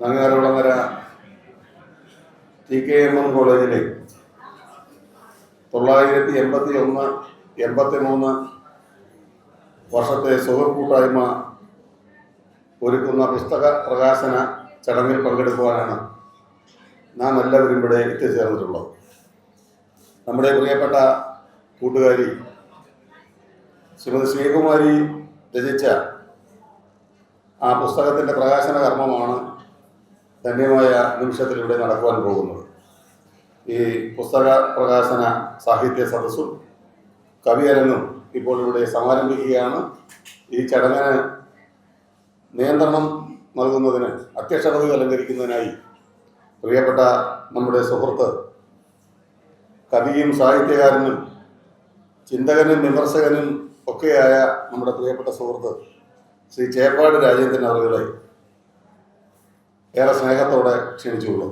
Nangarulangara T K M M കോളേജിലെ തൊള്ളായിരത്തി എൺപത്തി ഒന്ന് എൺപത്തി മൂന്ന് വർഷത്തെ സുഹൃക്കൂട്ടായ്മ ഒരുക്കുന്ന പുസ്തക പ്രകാശന ചടങ്ങിൽ പങ്കെടുക്കുവാനാണ് നാം എല്ലാവരും ഇവിടെ എത്തിച്ചേർന്നിട്ടുള്ളത്. നമ്മുടെ പ്രിയപ്പെട്ട കൂട്ടുകാരി ശ്രീമതി ശ്രീകുമാരി രചിച്ച ആ പുസ്തകത്തിന്റെ പ്രകാശന കർമ്മമാണ് ധന്യമായ നിമിഷത്തിൽ ഇവിടെ നടക്കുവാൻ പോകുന്നത് ഈ പുസ്തക പ്രകാശന സാഹിത്യ സദസ്സും കവിയരങ്ങും ഇപ്പോൾ ഇവിടെ സമാരംഭിക്കുകയാണ്. ഈ ചടങ്ങിന് നിയന്ത്രണം നൽകുന്നതിന് അധ്യക്ഷ പദവി അലങ്കരിക്കുന്നതിനായി പ്രിയപ്പെട്ട നമ്മുടെ സുഹൃത്ത് കവിയും സാഹിത്യകാരനും ചിന്തകനും വിമർശകനും ഒക്കെയായ നമ്മുടെ പ്രിയപ്പെട്ട സുഹൃത്ത് ശ്രീ ചേപ്പാട് രാജേന്ദ്രൻ അവരുകളെ ഏറെ സ്നേഹത്തോടെ ക്ഷണിച്ചുകൊള്ളും